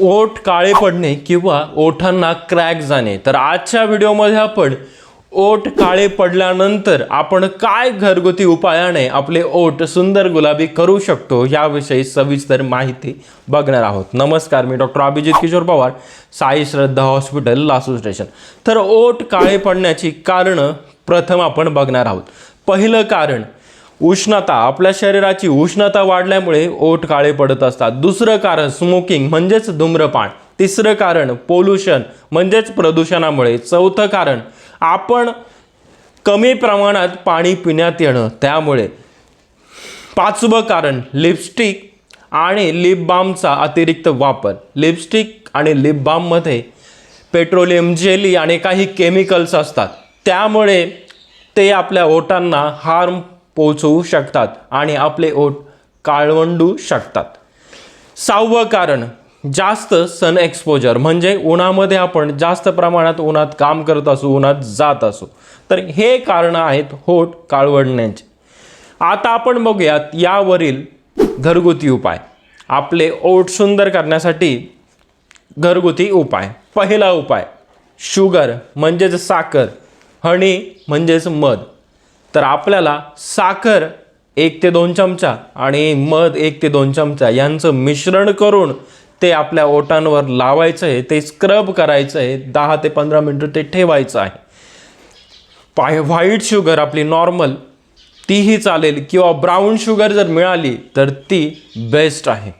ओठ काळे पडणे किंवा ओठांना क्रॅक जाणे. तर आजच्या व्हिडिओमध्ये आपण ओठ काळे पडल्यानंतर आपण काय घरगुती उपायाने आपले ओठ सुंदर गुलाबी करू शकतो याविषयी सविस्तर माहिती बघणार आहोत. नमस्कार मी doctor Abhijit Kishor Pawar Sai Shraddha hospital Lasu station. तर ओठ काळे पडण्याची कारणं प्रथम आपण बघणार आहोत. पहिलं कारण उष्णता आपल्या शरीराची उष्णता वाढल्यामुळे ओठ काळे पडत असतात. दुसरं कारण स्मोकिंग म्हणजेच धूम्रपान. तिसरं कारण पोल्युशन म्हणजेच प्रदूषणामुळे. चौथं कारण आपण कमी प्रमाणात पाणी पिण्यात येणं. त्यामुळे पाचवं कारण लिपस्टिक आणि लिप बामचा अतिरिक्त वापर. लिपस्टिक आणि लिप बाममध्ये पेट्रोलियम जेली आणि काही केमिकल्स असतात. त्यामुळे ते आपल्या ओठांना हार्म पोचवू शकतात आणि आपले ओठ काळवंडू शकतात. सहावं कारण जास्त सन एक्सपोजर म्हणजे उन्हामध्ये आपण जास्त प्रमाणात उन्हात काम करत असू उन्हात जात असू. तर हे कारणं आहेत होठ काळवडण्याचे. आता आपण बघूयात यावरील घरगुती उपाय. आपले ओठ सुंदर करण्यासाठी घरगुती उपाय. पहिला उपाय शुगर म्हणजेच साखर. हणी म्हणजेच मध. तर आपल्याला साखर एक ते दोन चमचा आणि मध एक ते दोन चमचा यांचं मिश्रण करून ते आपल्या ओटांवर लावायचं आहे ते स्क्रब करायचं आहे दहा ते पंधरा मिनटं ते ठेवायचं आहे. पाय व्हाईट शुगर आपली नॉर्मल तीही चालेल किंवा ब्राऊन शुगर जर मिळाली तर ती बेस्ट आहे.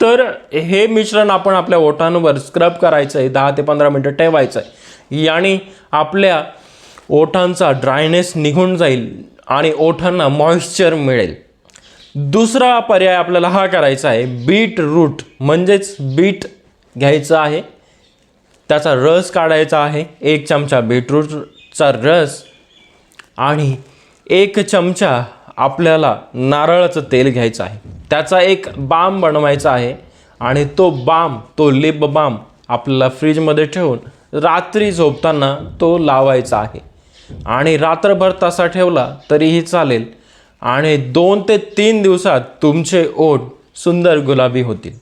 तर हे मिश्रण आपण आपल्या ओठांवर स्क्रब करायचं आहे दहा ते पंधरा मिनटं ठेवायचं आहे. याने आपल्या ओठांचा ड्रायनेस निघून जाईल आणि ओठांना मॉइश्चर मिळेल. दुसरा पर्याय आपल्याला हा करायचा आहे बीट रूट म्हणजेच बीट घ्यायचं आहे. त्याचा रस काढायचा आहे एक चमचा बीटरूटचा रस आणि एक चमचा आपल्याला नारळाचं तेल घ्यायचं आहे. त्याचा एक बाम बनवायचा आहे आणि तो बाम तो लिप बाम आपल्याला फ्रीजमध्ये ठेवून रात्री झोपताना तो लावायचा आहे. आणि रात्रभर तसा ठेवला तरीही चालेल. आणि दोन ते तीन दिवसात तुमचे ओठ सुंदर गुलाबी होतील.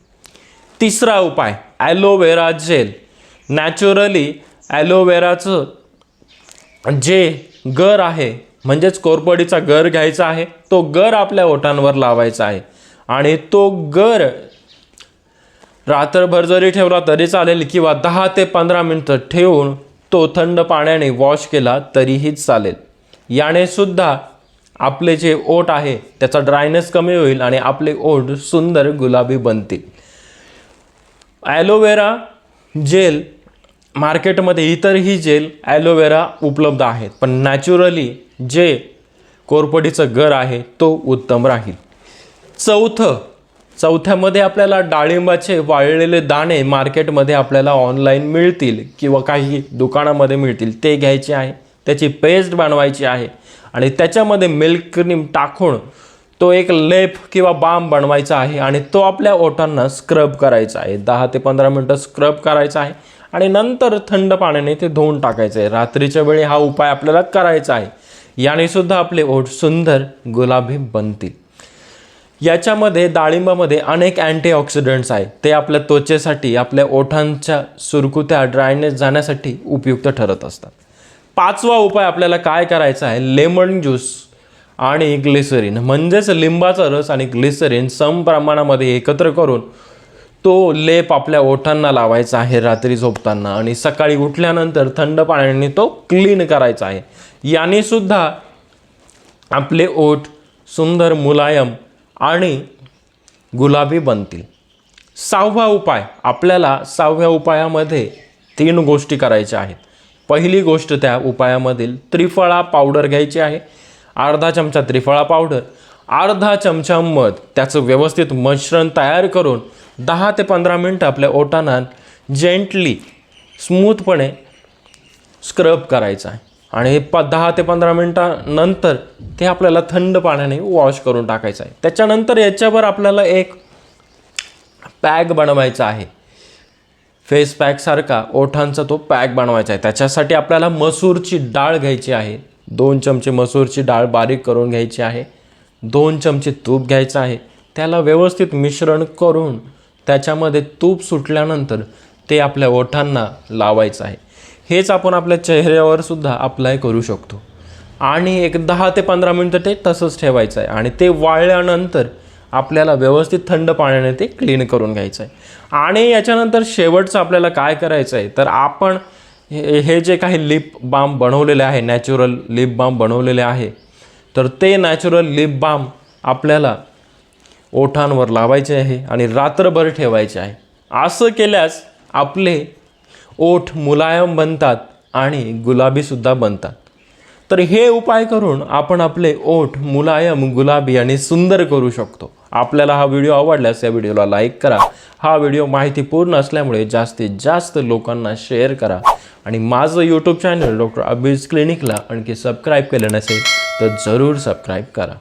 तिसरा उपाय ॲलोवेरा जेल नॅचरली ॲलोवेराचं जे गर आहे म्हणजेच कोरपडीचा गर घ्यायचा आहे तो गर आपल्या ओठांवर लावायचा आहे. आणि तो गर रात्रभर जरी ठेवला तरी चालेल किंवा दहा ते पंधरा मिनटं ठेवून तो थंड पाण्याने वॉश केला तरीही चालेल. याने सुद्धा आपले जे ओठ आहे त्याचा ड्रायनेस कमी होईल आणि आपले ओठ सुंदर गुलाबी बनतील. ॲलोवेरा जेल मार्केटमध्ये इतरही जेल ॲलोवेरा उपलब्ध आहेत पण नॅचरली जे कोरपडीचं घर आहे तो उत्तम राहील. चौथं चौथ्यामध्ये आपल्याला डाळिंबाचे वाळलेले दाणे मार्केटमध्ये आपल्याला ऑनलाईन मिळतील किंवा काही दुकानामध्ये मिळतील ते घ्यायचे आहे. त्याची पेस्ट बनवायची आहे. आणि त्याच्यामध्ये मिल्क क्रीम टाकून तो एक लेप किंवा बाम बनवायचा आहे आणि तो आपल्या ओठांना स्क्रब करायचा आहे. दहा ते पंधरा मिनटं स्क्रब करायचा आहे आणि नंतर थंड पाण्याने ते धुवून टाकायचं आहे. रात्रीच्या वेळी हा उपाय आपल्याला करायचा आहे. याने सुद्धा आपले ओठ सुंदर गुलाबी बनतील. याच्यामध्ये डाळिंबामध्ये अनेक अँटीऑक्सिडंट्स आहेत ते आपल्या त्वचेसाठी आपल्या ओठांच्या सुरकुत्या ड्रायनेस जाण्यासाठी उपयुक्त ठरत असतात. पाचवा उपाय आपल्याला काय करायचा आहे? लेमन ज्यूस आणि ग्लिसरीन. म्हणजेच लिंबाचा रस आणि ग्लिसरीन सम प्रमाणामध्ये एकत्र करून तो लेप आपल्या ओठांना लावायचा आहे रात्री झोपताना आणि सकाळी उठल्यानंतर थंड पाण्याने तो क्लीन करायचा आहे. याने सुद्धा आपले ओठ सुंदर मुलायम आणि गुलाबी बनतील. सहावा उपाय. आपल्याला सहाव्या उपायामध्ये तीन गोष्टी करायच्या आहेत. पहिली गोष्ट त्या उपायामधील त्रिफळा पावडर घ्यायची आहे. अर्धा चमचा त्रिफळा पावडर. अर्धा चमचा मध. त्याचं व्यवस्थित मिश्रण तयार करून दहा ते पंधरा मिनटं आपल्या ओटांना जेंटली स्मूथपणे स्क्रब करायचं आहे. आणि प दहा ते पंधरा मिनटानंतर ते आपल्याला थंड पाण्याने वॉश करून टाकायचं आहे. त्याच्यानंतर याच्यावर आपल्याला एक पॅक बनवायचा आहे. फेस पॅकसारखा ओठांचा तो पॅक बनवायचा आहे. त्याच्यासाठी आपल्याला मसूरची डाळ घ्यायची आहे. दोन चमचे मसूरची डाळ बारीक करून घ्यायची आहे. दोन चमचे तूप घ्यायचं आहे. त्याला व्यवस्थित मिश्रण करून त्याच्यामध्ये तूप सुटल्यानंतर ते आपल्या ओठांना लावायचं आहे. हेच आपण आपल्या चेहऱ्यावर सुद्धा अप्लाय करू शकतो. आणि एक दहा ते पंधरा मिनटं ते तसंच ठेवायचं आहे आणि ते वाळल्यानंतर आपल्याला व्यवस्थित थंड पाण्याने ते क्लीन करून घ्यायचं आहे आणि याच्यानंतर शेवटचं आपल्याला काय करायचं आहे तर आपण हे हे जे काही लिप बाम बनवलेले आहे नॅचरल लिप बाम बनवलेले आहे तर ते नॅचरल लिप बाम आपल्याला ओठांवर लावायचे आहे आणि रात्रभर ठेवायचे आहे. असं केल्यास आपले ओठ मुलायम बनतात आणि गुलाबीसुद्धा बनतात. तर हे उपाय करून आपण आपले ओठ मुलायम गुलाबी आणि सुंदर करू शकतो. आपल्याला हा व्हिडिओ आवडल्यास या व्हिडिओला लाईक करा. हा व्हिडिओ माहितीपूर्ण असल्यामुळे जास्तीत जास्त लोकांना शेअर करा. आणि माझं यूट्यूब चॅनल डॉक्टर अभिज क्लिनिकला आणखी सबस्क्राईब केलं नसेल तर जरूर सबस्क्राईब करा.